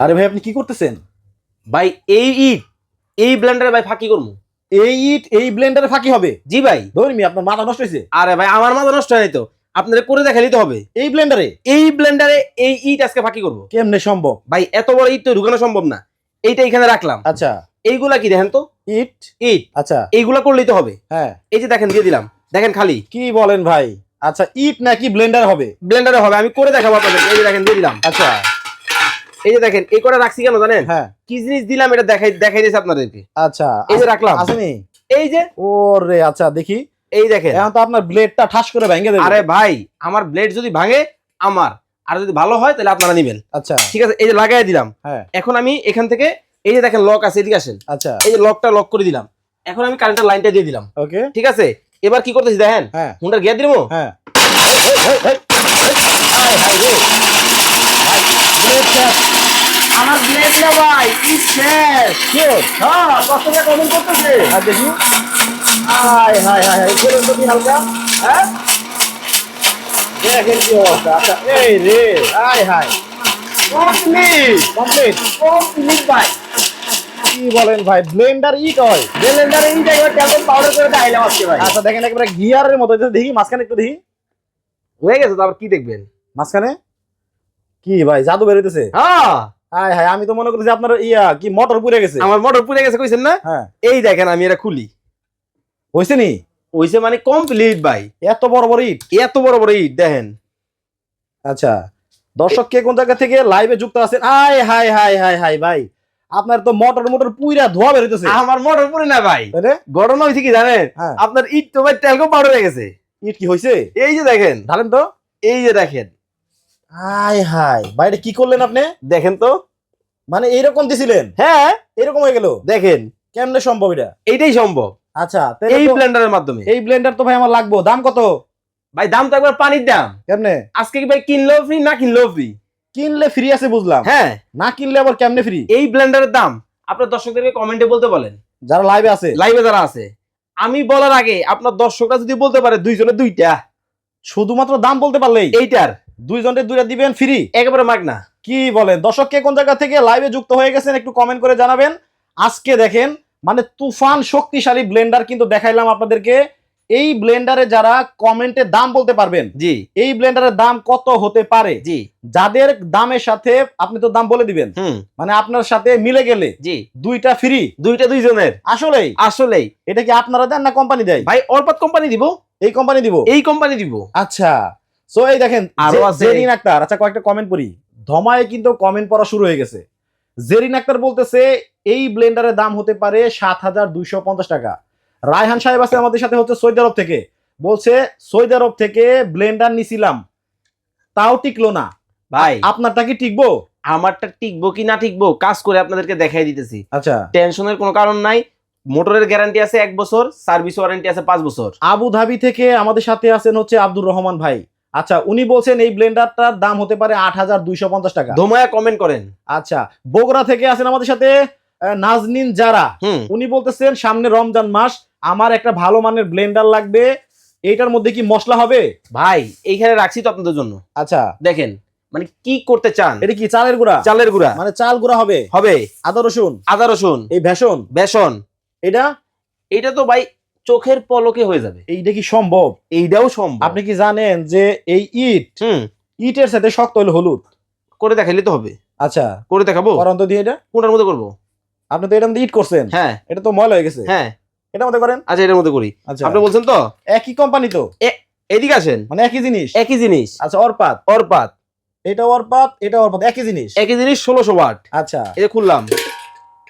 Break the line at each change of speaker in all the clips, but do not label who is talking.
আরে ভাই আপনি কি করতেছেন?
ভাই এই ইট এই ব্লেন্ডারে ভাই ফাঁকি করব
এই ইট এই ব্লেন্ডারে ফাঁকি হবে?
জি ভাই।
ধর্মি আপনার মাথা নষ্ট হয়েছে?
আরে ভাই আমার মাথা নষ্ট হয় তো। আপনাদের করে দেখালি তো হবে।
এই ব্লেন্ডারে
এই ব্লেন্ডারে এই ইট আজকে ফাঁকি করব।
কেমনে সম্ভব?
ভাই এত বড় ইট তো ঢুকানো সম্ভব না। এইটা এখানে রাখলাম।
আচ্ছা।
এইগুলা কি দেখেন তো?
ইট?
ইট।
আচ্ছা।
এইগুলা করলেই তো হবে।
হ্যাঁ।
এই যে দেখেন দিয়ে দিলাম। দেখেন খালি।
কি বলেন ভাই? আচ্ছা ইট নাকি ব্লেন্ডার হবে?
ব্লেন্ডারে হবে আমি করে দেখাবো আপনাদের এই যে দেখেন দিয়ে দিলাম।
আচ্ছা।
এই যে দেখেন এই করে রাখছি কেন জানেন?
হ্যাঁ।
কি জিনিস দিলাম এটা দেখাই দেখাই দিয়েছে আপনাদেরকে।
আচ্ছা
এই যে রাখলাম।
আসেনি?
এই যে
ওরে আচ্ছা দেখি।
এই দেখেন।
এখন তো আপনার ব্লেডটা ঠাস করে ভেঙে দেবে।
আরে ভাই আমার ব্লেড যদি ভাঙে আমার। আর যদি ভালো হয় তাহলে আপনারা নিবেন।
আচ্ছা।
ঠিক আছে এই যে লাগাই দিলাম।
হ্যাঁ।
এখন আমি এখান থেকে এই যে দেখেন লক আছে এদিকে আসেন।
আচ্ছা।
এই যে লকটা লক করে দিলাম। এখন আমি কারেন্টের লাইনটা দিয়ে দিলাম।
ওকে।
ঠিক আছে? এবার কি করতেছি দেখেন?
হ্যাঁ।
হুন্ডার গিয়ে দিবো?
হ্যাঁ। হাই, হাই রে। ভাই, blade শেষ।
আমার ব্লেড না ভাই কি শেষ?
Sure?
হ্যাঁ কষ্টটা কমেন্ট করতেছে?
আর দেখি। হাই হাই হাই হাই করুন তো কি হালকা? হ্যাঁ? দেখেন কি অবস্থা। আচ্ছা এই রে hi hi
complete
complete.
Complete ভাই।
কি বলেন ভাই ব্লেন্ডার হয়।
ব্লেন্ডারে পাউডার করে দেখাইলাম আজকে ভাই।
আচ্ছা দেখেন একেবারে গিয়ারের মতো দেখি মাঝখানে একটু দেখি।
হয়ে গেছে তারপর কি দেখবেন?
মাঝখানে? কি ভাই জাদু বেরোতেছে
হ্যাঁ।
হাই হাই আমি তো মনে করি যে আপনার ইয়া কি মোটর পুড়ে গেছে?
আমার মোটর পুড়ে গেছে কইছেন না?
হ্যাঁ।
এই দেখেন আমি এটা খুলি।
হয়েছে নি?
ওইসে মানে কমপ্লিট ভাই।
এত বড় বড় ইট?
এত বড় বড় ইট দেখেন।
আচ্ছা দর্শক কে কোন জায়গা থেকে লাইভে যুক্ত আছেন? আয় হাই হাই হাই হাই ভাই আপনার তো মোটর মোটর পুইরা ধোয়া বেরোতেছে
আমার মোটর পুরে না ভাই? ঘটনা হয়েছে কি জানেন?
হ্যাঁ।
আপনার ইট তো ভাই তেলকো পাউডার হয়ে গেছে।
ইট কি হয়েছে
এই যে দেখেন।
ঢালেন তো।
এই যে দেখেন।
Hi hi. বাইরে কি করলেন আপনি?
দেখেন তো।
মানে এইরকম দিছিলেন?
হ্যাঁ।
এরকম হয়ে গেল?
দেখেন।
কেমনে সম্ভব এটা?
এইটাই সম্ভব।
আচ্ছা
এই ব্লেন্ডারের মাধ্যমে।
এই ব্লেন্ডার তো ভাই আমার লাগবো। দাম কত?
ভাই দাম তো একবার পানির দাম।
কেমনে?
আজকে কি ভাই কিনলেও ফ্রি না কিনলেও ফ্রি
কিনলে ফ্রি আছে বুঝলাম।
হ্যাঁ।
না কিনলে আবার কেমনে ফ্রি
এই ব্লেন্ডারের দাম আপনার দর্শকদেরকে কমেন্টে বলতে বলেন।
যারা লাইভে আছে।
লাইভে যারা আছে। আমি বলার আগে আপনার দর্শকরা যদি বলতে পারে দুইজনে দুইটা
শুধুমাত্র দাম বলতে পারলেই।
এইটার।
দুইজনের দুইটা দিবেন ফ্রি?
একেবারে মাগনা
কি বলেন? দর্শক কে কোন জায়গা থেকে লাইভে যুক্ত হয়ে গেছেন একটু কমেন্ট করে জানাবেন। আজকে দেখেন মানে তুফান শক্তিশালী ব্লেন্ডার কিন্তু দেখাইলাম আপনাদেরকে। এই ব্লেন্ডারে যারা কমেন্টে দাম বলতে পারবেন
জি।
এই ব্লেন্ডারের দাম কত হতে পারে?
জি।
যাদের দামের সাথে আপনি তো দাম বলে দিবেন মানে আপনার সাথে মিলে গেলে
জি।
দুইটা ফ্রি
দুইটা দুইজনের।
আসলেই।
আসলেই।
এটা কি আপনারা দেন না কোম্পানি দেয়?
ভাই অর্পাত কোম্পানি দিব।
এই কোম্পানি দিব?
এই কোম্পানি দিব।
আচ্ছা। সো এই দেখেন আরও
আছে।
জেরিন আক্তার আচ্ছা কয়েকটা কমেন্ট পড়ি। ধমায় কিন্তু কমেন্ট পড়া শুরু হয়ে গেছে। জেরিন আক্তার বলতেছে এই ব্লেন্ডারের দাম হতে পারে সাত হাজার দুইশো পঞ্চাশ টাকা। রায়হান সাহেব আছে আমাদের সাথে হচ্ছে সৌদি আরব থেকে। বলছে সৌদি আরব থেকে ব্লেন্ডার নিছিলাম। তাও টিকলো না।
ভাই।
আপনারটা কি টিকবো?
আমারটা টিকবো কি না টিকবো? কাজ করে আপনাদেরকে দেখাই দিতেছি।
আচ্ছা।
টেনশনের কোনো কারণ নাই। মোটরের গ্যারান্টি আছে এক বছর সার্ভিস ওয়ারেন্টি আছে পাঁচ বছর।
আবু ধাবি থেকে আমাদের সাথে আছেন হচ্ছে আব্দুর রহমান ভাই। আচ্ছা উনি বলছেন এই ব্লেন্ডারটার দাম হতে পারে আট হাজার দুইশো পঞ্চাশ টাকা।
ধোমায়া কমেন্ট করেন।
আচ্ছা বগুড়া থেকে আছেন আমাদের সাথে নাজনিন জারা।
হুম।
উনি বলতেছেন সামনে রমজান মাস আমার একটা ভালো মানের ব্লেন্ডার লাগবে। এইটার মধ্যে কি মশলা হবে?
ভাই এইখানে রাখছি তো আপনাদের জন্য।
আচ্ছা।
দেখেন মানে কি করতে চান?
এটা কি চালের গুঁড়া?
চালের গুঁড়া।
মানে চাল গুঁড়া হবে?
হবে।
আদা রসুন?
আদা রসুন।
এই ভেষণ
বেসন।
এটা?
এটা তো ভাই চোখের পলকে হয়ে যাবে।
এইটা কি সম্ভব?
এইটাও সম্ভব।
আপনি কি জানেন যে এই ইট
হুম।
ইটের সাথে শক্ত হলো হলুদ?
করে দেখাইলে তো হবে।
আচ্ছা।
করে দেখাবো?
করেন তো দিয়ে এটা।
কোনটার মধ্যে করব?
আপনি তো এটার মধ্যে ইট করছেন।
হ্যাঁ।
এটা তো ময়লা হয়ে গেছে।
হ্যাঁ।
এটার মধ্যে করেন।
আচ্ছা এটার মধ্যে করি।
আচ্ছা।
আপনি বলছেন তো?
একই কোম্পানি তো?
এদিকে আসেন।
মানে একই জিনিস?
একই জিনিস।
আচ্ছা অরপাত?
অরপাত।
এটা অরপাত এটা অরপাত একই জিনিস?
একই জিনিস ষোলোশো ওয়াট।
আচ্ছা।
এই যে খুললাম।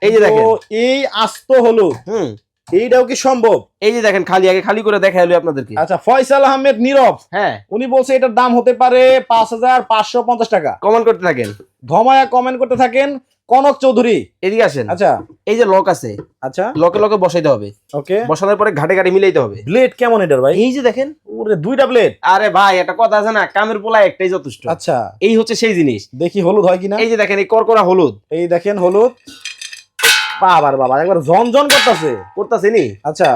এই যে দেখেন।
এই আস্ত হলুদ।
হুম।
এইটাও কি সম্ভব?
এই যে দেখেন খালি আগে খালি করে দেখা হলো আপনাদেরকে।
আচ্ছা ফয়সাল আহমেদ নীরব।
হ্যাঁ।
উনি বলছে এটার দাম হতে পারে পাঁচ হাজার পাঁচশো পঞ্চাশ টাকা।
কমেন্ট করতে থাকেন।
ধমায়া কমেন্ট করতে থাকেন কনক চৌধুরী।
এদিকে আসেন।
আচ্ছা।
এই যে লক আছে
আচ্ছা।
লকে লকে বসাইতে হবে।
ওকে।
বসানোর পরে ঘাটে ঘাটে মিলাইতে হবে।
ব্লেড কেমন এটার ভাই?
এই যে দেখেন।
ওরে দুইটা ব্লেড।
আরে ভাই একটা কথা আছে না কামের পোলা একটাই যথেষ্ট।
আচ্ছা।
এই হচ্ছে সেই জিনিস।
দেখি হলুদ হয় কিনা?
এই যে দেখেন এই করকরা হলুদ।
এই দেখেন হলুদ। বাবার বাবা একবার ঝনঝন করতেছে
করতেছে নি
আচ্ছা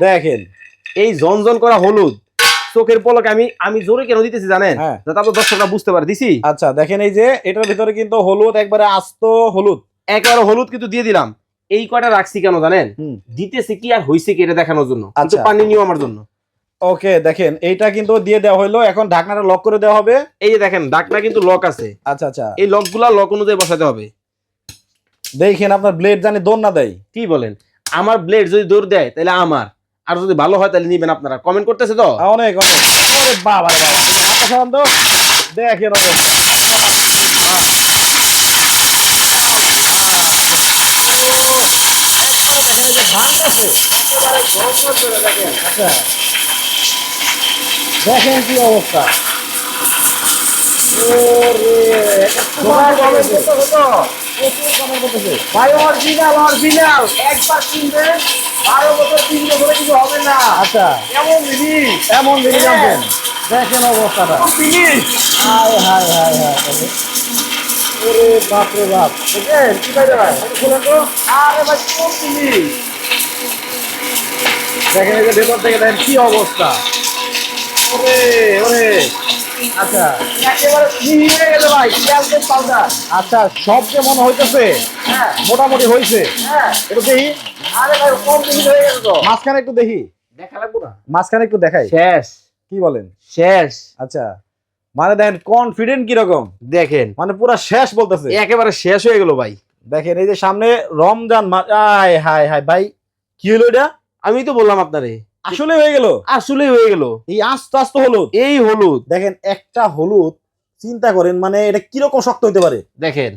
দেখেন
এই জনজন করা হলুদ চোখের পলকে আমি আমি জোরে কেন দিতেছি জানেন?
হ্যাঁ।
যাতে আপনার দর্শকরা বুঝতে পারে দিছি?
আচ্ছা দেখেন এই যে এটার ভিতরে কিন্তু হলুদ একবারে আস্ত হলুদ।
একেবারে হলুদ কিন্তু দিয়ে দিলাম। এই কয়টা রাখছি কেন জানেন। দিতেছে কি আর হইছে কি এটা দেখানোর জন্য?
আচ্ছা।
পানি নিও আমার জন্য।
ওকে দেখেন এইটা কিন্তু দিয়ে দেওয়া হলো এখন ঢাকনাটা লক করে দেওয়া হবে।
এই যে দেখেন ডাকনা কিন্তু লক আছে।
আচ্ছা আচ্ছা।
এই লকগুলা লক অনুযায়ী বসাতে হবে।
দেখেন আপনার ব্লেড জানি দোন না দেয়।
কি বলেন? আমার ব্লেড যদি দৌড় দেয় তাহলে আমার। আর যদি ভালো হয় তাহলে নিবেন আপনারা। কমেন্ট করতেছে তো?
অনেক অনেক। ওরে বাবা রে বাবা হাতটা তো। দেখেন আচ্ছা কি অবস্থা। ওরে, তোমার comment করতেছে তো? প্রচুর comment করতেছে।
ভাই অরিজিনাল অরিজিনাল একবার কিনবেন বারো বছর তিন বছরে কিছু হবে না।
আচ্ছা।
এমন জিনিস।
এমন জিনিস
হ্যাঁ।
দেখেন অবস্থাটা।
জিনিস।
হায় হায় হায় হায় ওরে বাপ রে বাপ।
দেখেন কি ভাই ভাই?
খুলেন তো।
আরে ভাই কোন জিনিস?
দেখেন এই যে ভেতর থেকে দেখেন কি অবস্থা। ওরে ওরে। আচ্ছা।
একেবারে মিহি হয়ে গেল ভাই ক্যালসিয়াম পাউডার
আচ্ছা সব যে মনে হইতেছে
হ্যাঁ।
মোটামুটি হয়েছে
হ্যাঁ।
একটু দেখি।
আরে ভাই কম মিহি হয়ে গেল তো।
মাঝখানে একটু দেখি।
দেখা লাগবো না?
মাঝখানে একটু দেখাই।
শেষ।
কি বলেন?
শেষ।
আচ্ছা। মানে দেখেন কনফিডেন্ট কীরকম?
দেখেন।
মানে পুরা শেষ বলতেছে।
একেবারে শেষ হয়ে গেল ভাই।
দেখেন এই যে সামনে রমজান মাস আয় হায় হায়। ভাই কি হলো এটা?
আমি তো বললাম আপনারে
আসলে হয়ে গেল।
আসলেই হয়ে গেল।
এই আস্তে আস্তে হলুদ।
এই হলুদ।
দেখেন একটা হলুদ চিন্তা করেন মানে এটা কীরকম শক্ত হতে পারে?
দেখেন।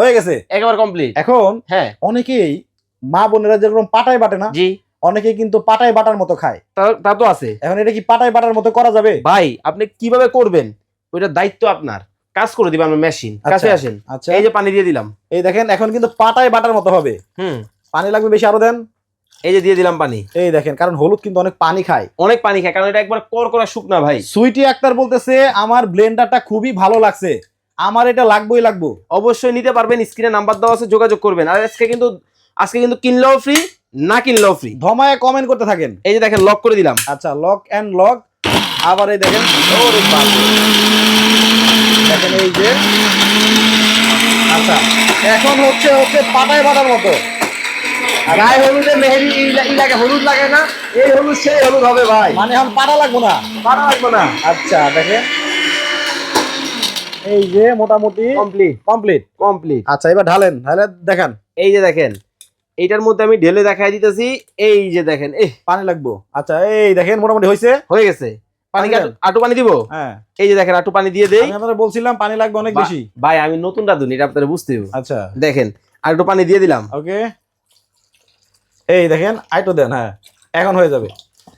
হয়ে গেছে?
একেবারে কমপ্লিট
এখন
হ্যাঁ।
অনেকেই মা বোনেরা যেরকম পাটায় বাটে না
জি।
অনেকে কিন্তু পাটায় বাটার মতো খায়।
তা- তা আছে।
এখন এটা কি পাটায় বাটার মতো করা যাবে?
ভাই আপনি কীভাবে করবেন? ওইটা দায়িত্ব আপনার। কাজ করে দিবে আমার মেশিন কাছে
আচ্ছা।
আসেন।
আচ্ছা।
এই যে পানি দিয়ে দিলাম।
এই দেখেন এখন কিন্তু পাটায় বাটার মতো হবে।
হুম।
পানি লাগবে বেশি আরও দেন।
এই যে দিয়ে দিলাম পানি।
এই দেখেন কারণ হলুদ কিন্তু অনেক পানি খায়।
অনেক পানি খায় কারণ এটা একবার কর করা শুকনা ভাই।
সুইটি আক্তার বলতেছে আমার ব্লেন্ডারটা খুবই ভালো লাগছে। আমার এটা লাগবেই লাগবো।
অবশ্যই নিতে পারবেন স্ক্রিনে নাম্বার দেওয়া আছে যোগাযোগ করবেন। আর আজকে কিন্তু আজকে কিন্তু কিনলেও ফ্রি না কিনলেও ফ্রি
ধমায় কমেন্ট করতে থাকেন।
এই যে দেখেন লক করে দিলাম।
আচ্ছা লক এন্ড লক আবার এই দেখেন দেখেন এই যে আচ্ছা এখন হচ্ছে হচ্ছে পাটায় বাটার মতো।
গায়ে হলুদে মেহেদি লাগে হলুদ লাগে না এই হলুদ সেই হলুদ হবে ভাই।
মানে এখন পাটা লাগবো না?
পারা লাগবে না।
আচ্ছা দেখেন এই যে মোটামুটি
কমপ্লিট
কমপ্লিট
কমপ্লিট
আচ্ছা এবার ঢালেন দেখান।
এই যে দেখেন এইটার মধ্যে আমি ঢেলে দেখাই দিতেছি এই যে দেখেন এ
পানি লাগবো। আচ্ছা এই দেখেন মোটামুটি হয়েছে?
হয়ে গেছে। পানি আটু- পানি দিব?
হ্যাঁ।
এই যে দেখেন আটু পানি দিয়ে দেই।
আমি বলছিলাম পানি লাগবে অনেক বেশি।
ভাই আমি নতুন রাঁধুনি এটা আপনারা বুঝতে
আচ্ছা।
দেখেন আর একটু পানি দিয়ে দিলাম।
ওকে। এই দেখেন আইটো দেন হ্যাঁ। এখন হয়ে যাবে।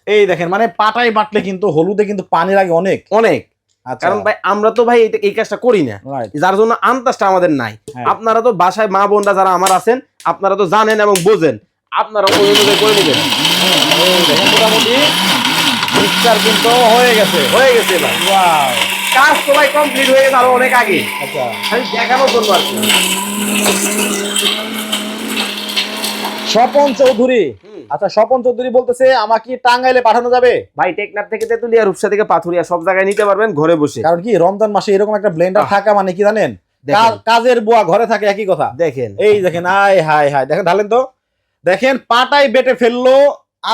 এই দেখেন মানে পাটায় বাটলে কিন্তু হলুদে কিন্তু পানি লাগে অনেক।
অনেক।
আচ্ছা।
কারণ ভাই আমরা তো ভাই এই কাজটা করি না। যার জন্য আন্দাজটা আমাদের নাই।
হ্যাঁ।
আপনারা তো বাসায় মা বোনরা যারা আমার আছেন আপনারা তো জানেন এবং বোঝেন। আপনারা ওই অনুযায়ী করে নেবেন
মোটামুটি মিক্সচার কিন্তু হয়ে গেছে
হয়ে গেছে কাজ তো ভাই কমপ্লিট হয়ে গেছে আরও অনেক আগে।
আচ্ছা।
দেখানোর জন্য আর।
স্বপন চৌধুরী। আচ্ছা স্বপন চৌধুরী বলতেছে আমাকে টাঙ্গাইলে পাঠানো যাবে?
ভাই টেকনাফ থেকে তেতুলিয়া রূপসা থেকে পাথুরিয়া সব জায়গায় নিতে পারবেন ঘরে বসে।
কারণ কি রমজান মাসে এরকম একটা ব্লেন্ডার থাকা মানে কি জানেন? কাজের বুয়া ঘরে থাকে একই কথা।
দেখেন।
এই দেখেন আয় হায় হায়। দেখেন ঢালেন তো। দেখেন পাটায় বেটে ফেলল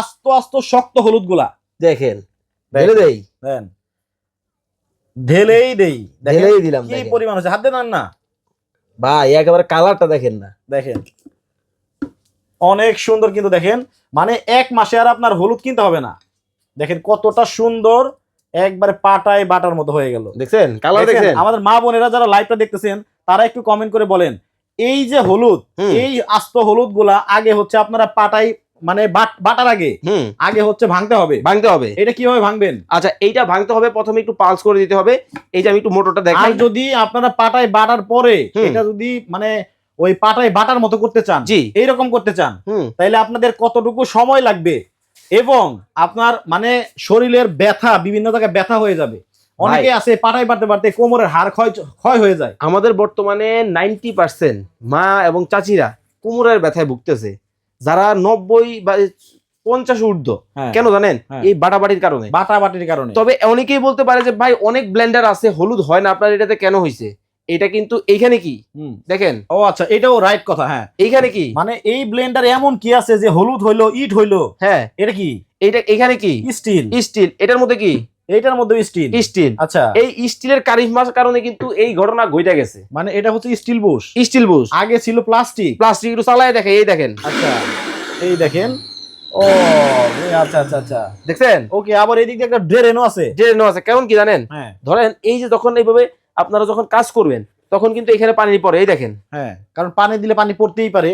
আস্ত আস্ত শক্ত হলুদগুলা
দেখেন ঢেলে দেই।
ঢেলেই দেই।
ঢেলেই দিলাম
কি পরিমাণ আছে হাত দেন না।
ভাই একেবারে কালারটা দেখেন না।
দেখেন। অনেক সুন্দর কিন্তু দেখেন। মানে এক মাসে আর আপনার হলুদ কিনতে হবে না। দেখেন কতটা সুন্দর একবারে পাটায় বাটার মতো হয়ে গেল।
দেখছেন? কালার দেখছেন?
আমাদের মা বোনেরা যারা লাইভটা দেখতেছেন তারা একটু কমেন্ট করে বলেন এই যে হলুদ এই আস্ত হলুদগুলা আগে হচ্ছে আপনারা পাটাই মানে বাটার আগে আগে হচ্ছে ভাঙতে হবে।
ভাঙতে হবে।
এটা কীভাবে ভাঙবেন?
আচ্ছা এইটা ভাঙতে হবে প্রথমে একটু পালস করে দিতে হবে। এই যে আমি একটু মোটরটা দেখাই।
যদি আপনারা পাটায় বাটার পরে এটা যদি মানে ওই পাটায় বাটার মতো করতে চান
জি।
এইরকম করতে চান তাইলে আপনাদের কতটুকু সময় লাগবে? এবং আপনার মানে শরীরের ব্যথা বিভিন্ন জায়গায় ব্যথা হয়ে যাবে। অনেকে আছে পাটায় বাড়তে বাড়তে কোমরের হাড় ক্ষয় ক্ষয় হয়ে যায়।
আমাদের বর্তমানে নাইনটি পার্সেন্ট মা এবং চাচিরা কোমরের ব্যথায় ভুগতেছে। যারা নব্বই বা পঞ্চাশ ঊর্ধ্ব
হ্যাঁ।
কেন জানেন?
হ্যাঁ।
এই বাটাবাটির কারণে।
বাটা বাটির কারণে।
তবে অনেকেই বলতে পারে যে ভাই অনেক ব্লেন্ডার আছে হলুদ হয় না আপনার এটাতে কেন হয়েছে এটা কিন্তু এইখানে কি। দেখেন।
ও আচ্ছা এটাও রাইট কথা হ্যাঁ।
এইখানে কি?
মানে এই ব্লেন্ডার এমন কি আছে যে হলুদ হইল ইট হইল?
হ্যাঁ।
এটা কি?
এইটা এখানে কি?
স্টিল।
স্টিল। এটার মধ্যে কি?
এইটার মধ্যে স্টিল।
স্টিল।
আচ্ছা।
এই স্টিলের কারিশমার কারণে কিন্তু এই ঘটনা ঘটে গেছে।
মানে এটা হচ্ছে স্টিল বুশ।
Still Bush.
আগে ছিল প্লাস্টিক
প্লাস্টিক একটু চালায় দেখে এই দেখেন।
আচ্ছা এই দেখেন। ও আচ্ছা আচ্ছা আচ্ছা।
দেখছেন?
ওকে আবার এইদিকে একটা ড্রেনও আছে।
নো আছে। কেমন কি জানেন?
হ্যাঁ।
ধরেন এই যে যখন এইভাবে আপনারা যখন কাজ করবেন তখন কিন্তু এখানে পানি পড়ে এই দেখেন।
হ্যাঁ কারণ পানি দিলে পানি পড়তেই পারে।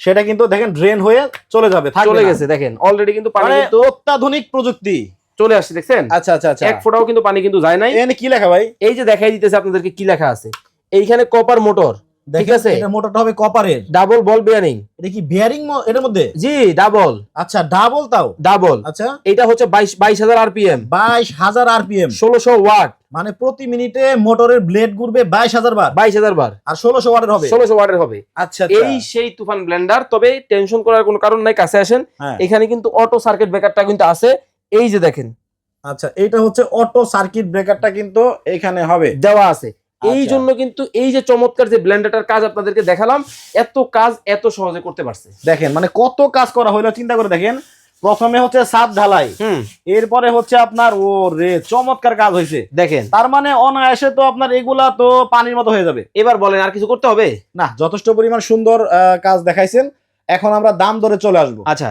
সেটা কিন্তু দেখেন ড্রেন হয়ে চলে যাবে
চলে গেছে দেখেন অলরেডি কিন্তু পানি
মানে
কিন্তু
অত্যাধুনিক প্রযুক্তি।
চলে আসছে দেখছেন?
আচ্ছা আচ্ছা আচ্ছা।
এক ফোঁটাও কিন্তু পানি কিন্তু যায় নাই।
এখানে কি লেখা ভাই?
এই যে দেখাই দিতেছে আপনাদেরকে কি লেখা আছে। এইখানে কপার মোটর ঠিক আছে।
এটা মোটরটা হবে কপারের
ডাবল বল বিয়ারিং
এটা কি বিয়ারিং এটার মধ্যে?
জি ডাবল
আচ্ছা ডাবল তাও?
ডাবল
আচ্ছা।
এটা হচ্ছে বাইশ বাইশ হাজার আরপিএম
বাইশ হাজার আরপিএম
ষোলোশো ওয়াট।
মানে প্রতি মিনিটে মোটরের ব্লেড ঘুরবে বাইশ হাজার বার।
বাইশ হাজার বার।
আর ষোলোশো ওয়াটের হবে।
ষোলোশো ওয়াটের হবে।
আচ্ছা
এই সেই তুফান ব্লেন্ডার তবে টেনশন করার কোনো কারণ নাই কাছে আসেন।
হ্যাঁ।
এখানে কিন্তু অটো সার্কিট ব্রেকারটা কিন্তু আছে। এই যে দেখেন।
আচ্ছা এটা হচ্ছে অটো সার্কিট ব্রেকারটা কিন্তু এখানে হবে।
দেওয়া আছে। এই
আচ্ছা।
জন্য কিন্তু এই যে চমৎকার যে ব্লেন্ডারটার কাজ আপনাদেরকে দেখালাম এত কাজ এত সহজে করতে পারছে।
দেখেন মানে কত কাজ করা হলো চিন্তা করে দেখেন। প্রথমে হচ্ছে ছাদ ঢালাই।
হুম।
এরপরে হচ্ছে আপনার ও রে চমৎকার কাজ হয়েছে।
দেখেন।
তার মানে অনায়াসে তো আপনার এগুলা তো পানির মতো হয়ে যাবে।
এবার বলেন আর কিছু করতে হবে?
না যথেষ্ট পরিমাণ সুন্দর কাজ দেখাইছেন। এখন আমরা দাম ধরে চলে আসব।
আচ্ছা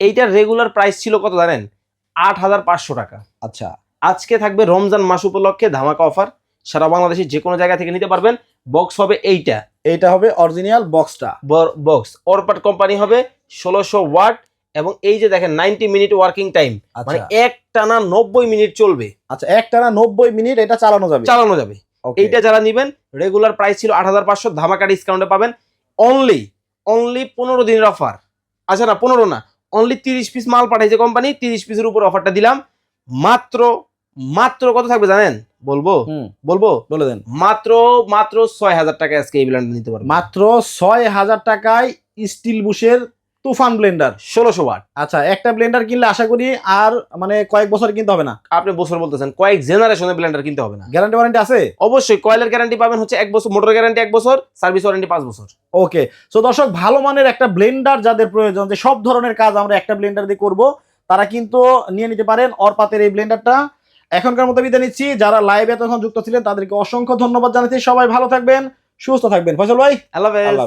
এইটার রেগুলার প্রাইস ছিল কত জানেন? আট হাজার পাঁচশো টাকা।
আচ্ছা।
আজকে থাকবে রমজান মাস উপলক্ষে ধামাকা অফার সারা বাংলাদেশে যে কোনো জায়গা থেকে নিতে পারবেন। বক্স হবে এইটা।
এইটা হবে অরিজিনাল বক্সটা
বক্স অরপাট কোম্পানি হবে ষোলোশো ওয়াট। এবং এই যে দেখেন নাইনটি মিনিট ওয়ার্কিং টাইম মানে
আচ্ছা।
এক টানা নব্বই মিনিট চলবে।
আচ্ছা এক টানা নব্বই মিনিট এটা চালানো যাবে।
চালানো যাবে. এইটা যারা নিবেন রেগুলার প্রাইস ছিল আট হাজার পাঁচশো ধামাকা ডিসকাউন্টে পাবেন। অনলি অনলি পনেরো দিনের অফার আচ্ছা না পনেরো না অনলি তিরিশ পিস মাল পাঠাইছে কোম্পানি তিরিশ পিসের উপর অফারটা দিলাম। মাত্র মাত্র কত থাকবে জানেন? বলব? বলব?
বলে দেন।
মাত্র মাত্র ছয় হাজার টাকা আজকে এই ব্ল্যান্ড নিতে পারবেন।
মাত্র ছয় হাজার টাকায় স্টিল বুশের তুফান ব্লেন্ডার
ষোলোশো ওয়াট।
আচ্ছা একটা ব্লেন্ডার কিনলে আশা করি আর মানে কয়েক বছর কিনতে হবে না।
আপনি বছর বলতেছেন কয়েক জেনারেশনের ব্লেন্ডার কিনতে হবে না।
গ্যারান্টি ওয়ারেন্টি আছে?
অবশ্যই কয়েলের গ্যারান্টি পাবেন হচ্ছে এক বছর মোটর গ্যারান্টি এক বছর সার্ভিস ওয়ারেন্টি পাঁচ বছর।
ওকে সো দর্শক ভালো মানের একটা ব্লেন্ডার যাদের প্রয়োজন যে সব ধরনের কাজ আমরা একটা ব্লেন্ডার দিয়ে করব তারা কিন্তু নিয়ে নিতে পারেন অরপাতের এই ব্লেন্ডারটা। এখনকার মতো বিদায় নিচ্ছি। যারা লাইভ তখন যুক্ত ছিলেন তাদেরকে অসংখ্য ধন্যবাদ জানাচ্ছি। সবাই ভালো থাকবেন সুস্থ থাকবেন। ফসল ভাই
আল্লাহ
আল্লাহ।